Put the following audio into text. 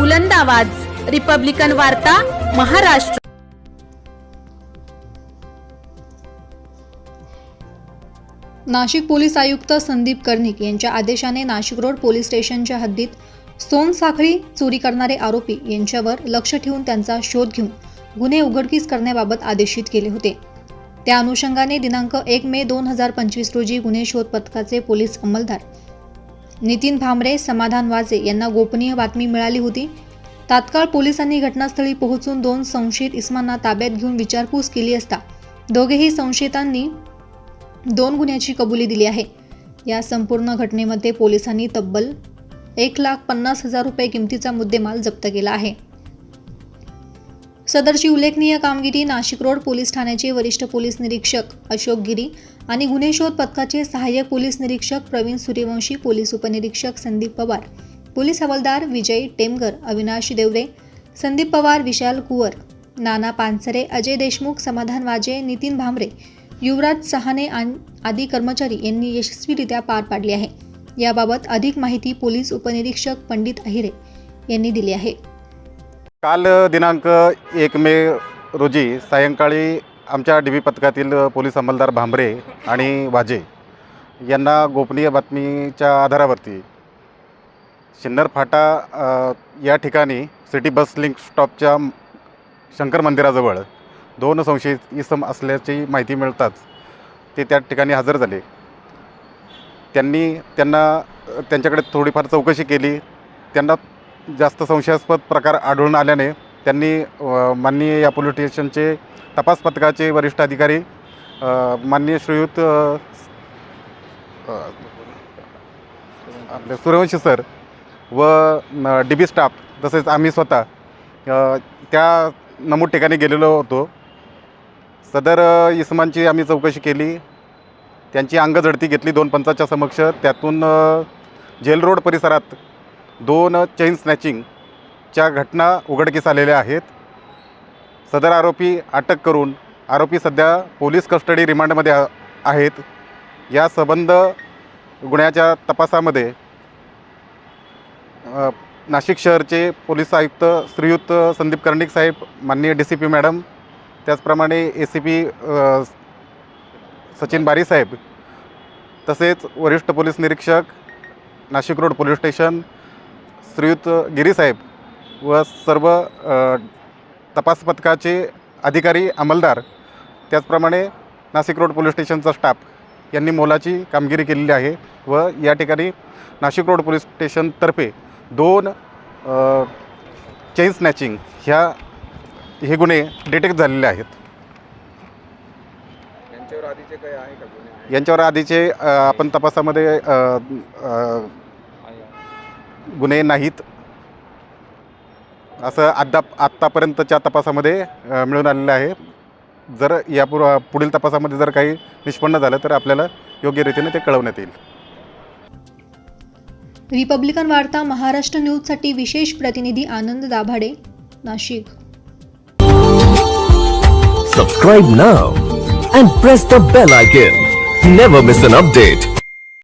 बुलंद आवाज. रिपब्लिकन वार्ता महाराष्ट्र. नाशिक पोलीस आयुक्त संदीप कर्णिक यांच्या आदेशाने नाशिक रोड पोलीस स्टेशनच्या हद्दीत सोनसाखळी चोरी करणारे आरोपी यांच्यावर लक्ष ठेवून त्यांचा शोध घेऊन गुन्हे उघडकीस करण्याबाबत आदेशित केले होते. त्या अनुषंगाने दिनांक एक मे दोन हजार पंचवीस रोजी गुन्हे शोध पथकाचे पोलीस अंमलदार नितीन भांबरे समाधान वाजे यांना गोपनीय बातमी मिळाली होती. तात्काळ पोलिसांनी घटनास्थळी पोहोचून दोन संशयित इस्मांना ताब्यात घेऊन विचारपूस केली असता दोघेही संशयितांनी दोन गुन्ह्याची कबुली दिली आहे. या संपूर्ण घटनेमध्ये पोलिसांनी तब्बल एक लाख पन्नास हजार रुपये किमतीचा मुद्देमाल जप्त केला आहे. सदरची उल्लेखनीय कामगिरी नाशिक रोड पोलीस ठाण्याचे वरिष्ठ पोलीस निरीक्षक अशोक गिरी आणि गुन्हे शोध पथकाचे सहाय्यक पोलीस निरीक्षक प्रवीण सूर्यवंशी पोलीस उपनिरीक्षक संदीप पवार पोलीस हवालदार विजय टेमगर अविनाश देवरे संदीप पवार विशाल कुवर नाना पानसरे अजय देशमुख समाधान वाजे नितीन भांबरे युवराज सहाने आन- आदी कर्मचारी यांनी यशस्वीरित्या पार पाडली आहे. याबाबत अधिक माहिती पोलीस उपनिरीक्षक पंडित अहिरे यांनी दिली आहे. काल दिनांक एक मे रोजी सायंकाळी आमच्या डी बी पथकातील पोलीस अंमलदार भांबरे आणि वाजे यांना गोपनीय बातमीच्या आधारावरती शिन्नर फाटा या ठिकाणी सिटी बस लिंक स्टॉपच्या शंकर मंदिराजवळ दोन संशयित इसम असल्याची माहिती मिळताच ते त्या ठिकाणी हजर झाले. त्यांनी त्यांना त्यांच्याकडे थोडीफार चौकशी केली. त्यांना जास्त संशयास्पद प्रकार आढळून आल्याने त्यांनी माननीय या पोलीस स्टेशनचे तपास पथकाचे वरिष्ठ अधिकारी माननीय श्रीयुत आपले सूर्यवंशी सर व डी बी स्टाफ तसेच आम्ही स्वतः त्या नमूद ठिकाणी गेलेलो होतो. सदर इसमांची आम्ही चौकशी केली. त्यांची अंगझडती घेतली दोन पंचाच्या समक्ष. त्यातून जेल रोड परिसरात दोन चेन स्नॅचिंगच्या घटना उघडकीस आलेल्या आहेत. सदर आरोपी अटक करून आरोपी सध्या पोलीस कस्टडी रिमांडमध्ये आहेत. या संबंध गुन्ह्याच्या तपासामध्ये नाशिक शहरचे पोलीस आयुक्त श्रीयुत संदीप कर्णिक साहेब माननीय डी सी पी मॅडम त्याचप्रमाणे ए सी पी सचिन बारी साहेब तसेच वरिष्ठ पोलीस निरीक्षक नाशिक रोड पोलीस स्टेशन श्रीयुत गिरीसाहेब व सर्व तपास पथकाचे अधिकारी अंमलदार त्याचप्रमाणे नाशिक रोड पोलीस स्टेशनचा स्टाफ यांनी मोलाची कामगिरी केलेली आहे व या ठिकाणी नाशिक रोड पोलीस स्टेशनतर्फे दोन चेन स्नॅचिंग ह्या हे गुन्हे डिटेक्ट झालेले आहेत. यांच्यावर आधीचे आपण तपासामध्ये गुन्हे नाहीत असं अद्याप आत्तापर्यंतच्या तपासामध्ये मिळून आलेलं आहे जर या पुढील तपासामध्ये जर काही निष्पन्न झालं तर आपल्याला योग्य रीतीने ते कळवण्यात येईल रिपब्लिकन वार्ता महाराष्ट्र न्यूजसाठी विशेष प्रतिनिधी Anand Dabhade Nashik Subscribe now and press the bell icon. Never miss an update.